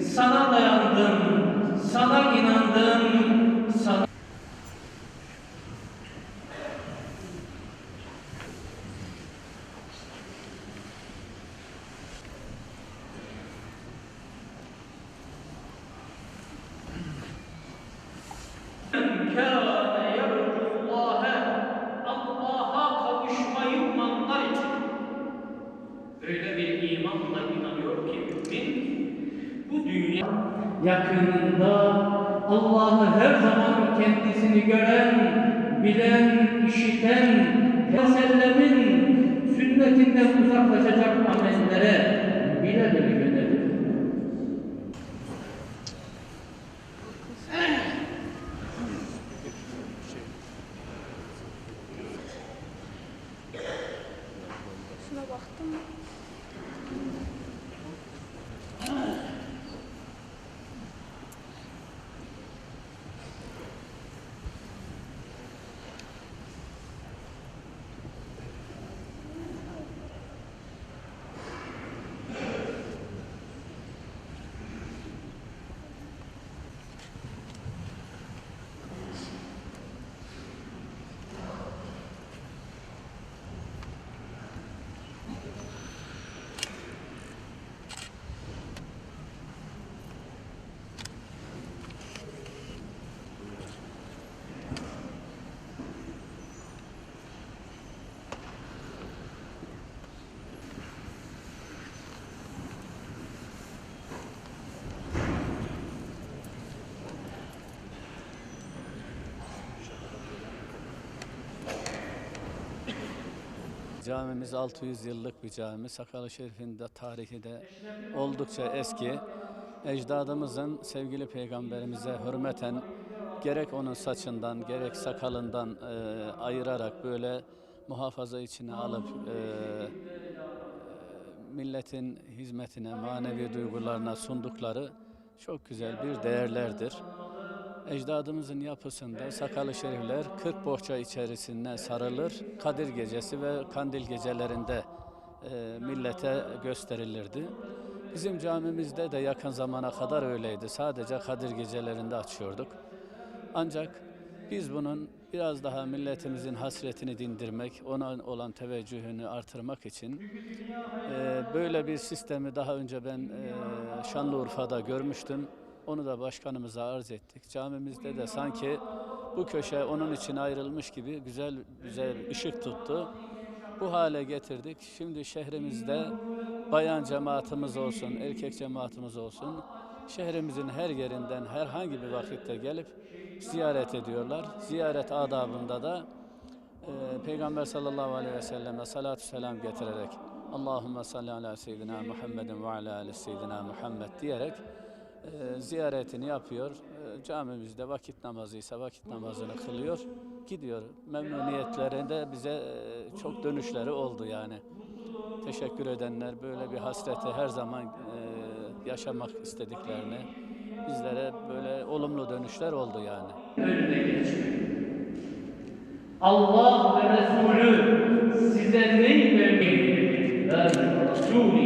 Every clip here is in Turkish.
sana dayandım, sana inandım, sana öyle bir imanla inanıyor ki mümin bu dünya yakınında Allah'ı her zaman kendisini gören, bilen, işiten, Peygamber'in sünnetinden uzaklaşacak amellere bile bile yönelir. Şuna baktın mı? Camimiz 600 yıllık bir cami. Sakalı Şerif'in de tarihi de oldukça eski. Ecdadımızın sevgili peygamberimize hürmeten gerek onun saçından gerek sakalından e, ayırarak böyle muhafaza içine alıp e, milletin hizmetine, manevi duygularına sundukları çok güzel bir değerlerdir. Ecdadımızın yapısında sakalı şerifler 40 bohça içerisine sarılır. Kadir gecesi ve kandil gecelerinde e, millete gösterilirdi. Bizim camimizde de yakın zamana kadar öyleydi. Sadece Kadir gecelerinde açıyorduk. Ancak biz bunun biraz daha milletimizin hasretini dindirmek, ona olan teveccühünü artırmak için e, böyle bir sistemi daha önce ben e, Şanlıurfa'da görmüştüm. Onu da başkanımıza arz ettik. Camimizde de sanki bu köşe onun için ayrılmış gibi güzel güzel ışık tuttu. Bu hale getirdik. Şimdi şehrimizde bayan cemaatimiz olsun, erkek cemaatimiz olsun. Şehrimizin her yerinden herhangi bir vakitte gelip ziyaret ediyorlar. Ziyaret adabında da e, Peygamber sallallahu aleyhi ve selleme salatu selam getirerek Allahümme salli ala seyyidina Muhammedin ve ala ali seyyidina Muhammed diyerek e, ziyaretini yapıyor. E, camimizde vakit namazıysa vakit namazını kılıyor. Gidiyor. Memnuniyetlerinde bize e, çok dönüşleri oldu yani. Teşekkür edenler böyle bir hasreti her zaman e, yaşamak istediklerini bizlere böyle olumlu dönüşler oldu yani. önüne geçmek. Allah ve Resulü size neyi vermeyi ve Resulü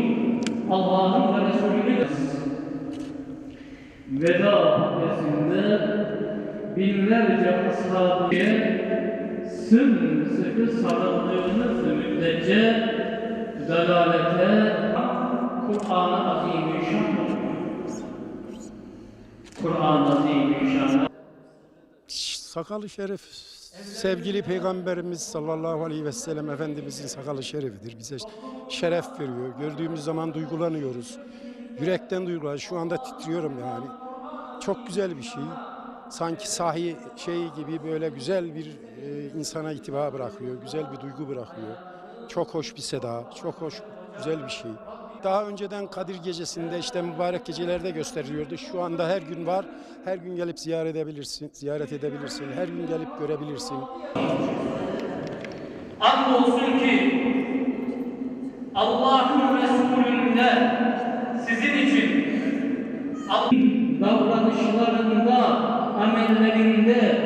Allah'ın ve Resulü'nü veda hutbesinde binlerce ashabıya sımsıkı sarıldığınız müddetçe dalalete Kur'an-ı Azimüşşan Kur'an-ı Azimüşşan'a Sakalı şerif sevgili peygamberimiz sallallahu aleyhi ve sellem efendimizin sakalı şerifidir. Bize şeref veriyor. Gördüğümüz zaman duygulanıyoruz. Yürekten duygular. Şu anda titriyorum yani. Çok güzel bir şey. Sanki sahi şey gibi böyle güzel bir e, insana itibar bırakıyor. Güzel bir duygu bırakıyor. Çok hoş bir seda. Çok hoş, güzel bir şey. Daha önceden Kadir Gecesi'nde işte mübarek gecelerde gösteriliyordu. Şu anda her gün var. Her gün gelip ziyaret edebilirsin, ziyaret edebilirsin. Her gün gelip görebilirsin. Andolsun ki Allah'ın Resulü'nde sizin için şunlar da burada amellerinde